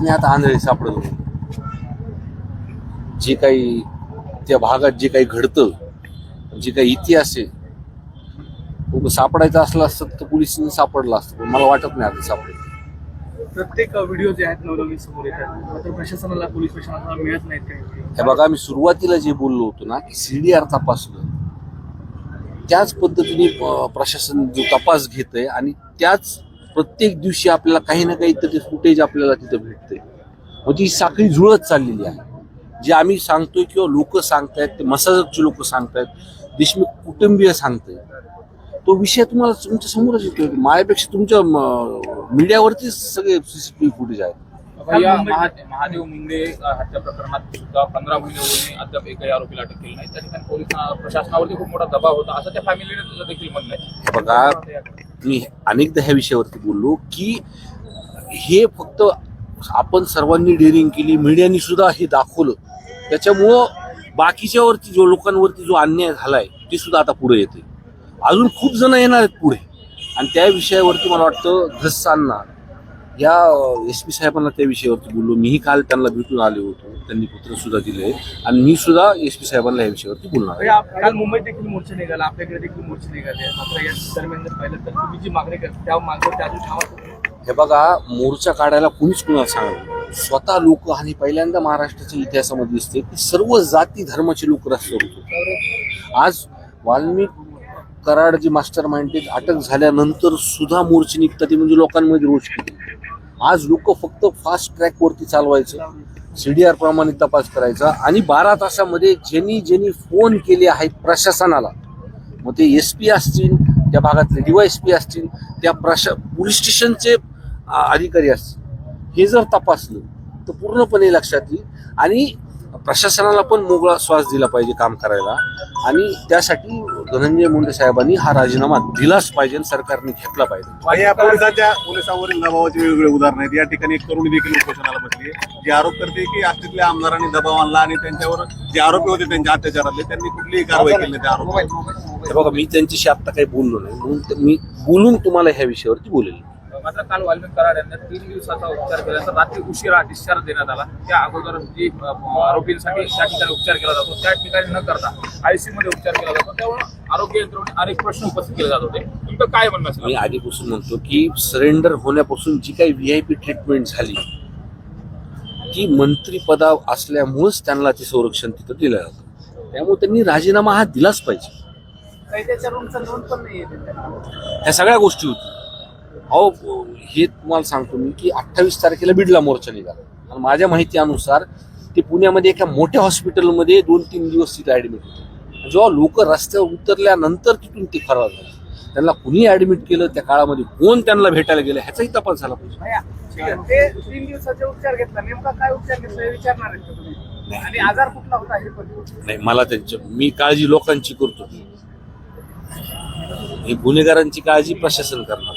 नाही आता आंधळे सापडत जे काही त्या भागात जे काही घडतं जे काही इतिहास आहे सापडायचा असला असतं तर पोलिसांनी सापडला असतं मला वाटत नाही आता सापडेल. प्रत्येक व्हिडिओ जे आहेत नवनवीन समोर येतात प्रशासनाला पोलीस प्रशासनाला मिळत नाहीत काही हे बघा मी सुरुवातीला जे बोललो होतो ना की सीडीआर तपासलं त्याच पद्धतीने प्रशासन जो तपास घेत आहे आणि त्याच प्रत्येक दिवशी आपल्याला काही ना काही तरी फुटेज आपल्याला तिथं भेटते. मग ती साखळी जुळत चाललेली आहे. जे आम्ही सांगतोय किंवा लोक सांगतायत ते मसाजकचे लोक सांगतायत देशमुख कुटुंबीय सांगतायत. तो विषय तुम्हाला तुमच्या समोरच येतोय. माझ्यापेक्षा तुमच्या मीडियावरतीच सगळे सीसीटीव्ही फुटेज आहेत. या महादेव मुंडे हत्या प्रकरणात सुद्धा पंधरा महिने होऊन अद्याप एकही आरोपीला अटक केली नाही त्या ठिकाणी पोलीस प्रशासनावरती खूप मोठा दबाव होता. असं त्या फॅमिलीने देखील म्हणलं आहे बघा मी अनेकदा ह्या विषयावरती बोललो की हे फक्त आपण सर्वांनी डेअरिंग केली मीडियानी सुद्धा हे दाखवलं. त्याच्यामुळं बाकीच्यावरती जो लोकांवरती जो अन्याय झालाय ते सुद्धा आता पुढे येते अजून खूप जण येणार आहेत पुढे. आणि त्या विषयावरती मला वाटतं घसांना या एस पी साहेबांना त्या विषयावरती बोललो. मीही काल त्यांना भेटून आले होतो. त्यांनी पत्र सुद्धा दिले. आणि मी सुद्धा एस पी साहेबांना या विषयावरती बोलणार आहे. काल मुंबईत देखील मोर्चे निघाला. आपल्याकडे देखील मोर्चे निघाले. मात्र या दरम्यान जर पाहिलं तर तुम्ही जी मागणी करता त्या मागणीवर अजून ठाम हे बघा मोर्चा काढायला कुणीच कुणाला सांगत स्वतः लोक आणि पहिल्यांदा महाराष्ट्राच्या इतिहासामध्ये दिसते की सर्व जाती धर्माचे लोक रस्त्यावर होते. आज वाल्मिक कराड जे मास्टर माइंड अटक झाल्यानंतर सुद्धा मोर्चे निघतात ते म्हणजे लोकांमध्ये रोज किती आज लोक फक्त फास्ट ट्रॅकवरती चालवायचं. सीडीआर प्रमाणे तपास करायचा. आणि बारा तासामध्ये ज्यांनी ज्यांनी फोन केले आहेत प्रशासनाला मग ते एस पी असतील त्या भागातले डीवायस पी असतील त्या प्रशा पोलीस स्टेशनचे अधिकारी असतील. हे जर तपासलं तर पूर्णपणे लक्षात येईल. आणि प्रशासनाला पण मोकळा श्वास दिला पाहिजे काम करायला. आणि त्यासाठी धनंजय मुंडे साहेबांनी हा राजीनामा दिलाच पाहिजे सरकारने घेतला पाहिजे. आणि या पोलिसांच्या पोलिसांवरील दबावाचे वेगवेगळे उदाहरण आहेत. या ठिकाणी एक तरुणी देखील उपोषणाला बसली आहे जी आरोप करते की आष्टीतल्या आमदारांनी दबाव आणला आणि त्यांच्यावर जे आरोपी होते त्यांच्या अत्याचारातले त्यांनी कुठलीही कारवाई केली त्या आरोप हे बघा मी त्यांच्याशी आता काही बोललो नाही. म्हणून मी बोलून तुम्हाला ह्या विषयावरती बोलेल. मात्र काल वाल्मिक कराड यांना तीन दिवसाचा उपचार केल्यानंतर रात्री उशिरा डिस्चार्ज देण्यात आला. त्या अगोदर जी आरोपींसाठी त्या ठिकाणी उपचार केला जातो त्या ठिकाणी न करता आयसीयू मध्ये उपचार केला जातो. त्यामुळे आरोग्य यंत्रणेने अनेक प्रश्न उपस्थित केले जात होते. तुमचं काय म्हणणं मी असेल आधीपासून म्हणतो की सरेंडर होण्यापासून जी काही व्ही आय पी ट्रीटमेंट झाली ती मंत्रीपदा असल्यामुळेच त्यांना ते संरक्षण तिथं दिलं जातं. त्यामुळे त्यांनी राजीनामा हा दिलाच पाहिजे. कैद्याच्या रूमचा नोंद पण नाही येते ह्या सगळ्या गोष्टी होत्या अहो हे तुम्हाला सांगतो मी की अठ्ठावीस तारखेला बिडला मोर्चा निघाला. आणि माझ्या माहिती अनुसार ते पुण्यामध्ये एका मोठ्या हॉस्पिटलमध्ये दोन तीन दिवस तिथे ऍडमिट होते. जेव्हा लोक रस्त्यावर उतरल्यानंतर तिथून ते फरार झाले. त्यांना कुणी ऍडमिट केलं त्या काळामध्ये कोण त्यांना भेटायला गेलं ह्याचाही तपास झाला पाहिजे. ते तीन दिवसाचे उपचार घेतला. नेमका काय उपचार घेतला हे विचारणार आहेत का तुम्ही? आणि आजार कुठला होता हे पण? नाही मला त्यांच्या मी काळजी लोकांची करतो. ही गुन्हेगारांची काळजी प्रशासन करणार.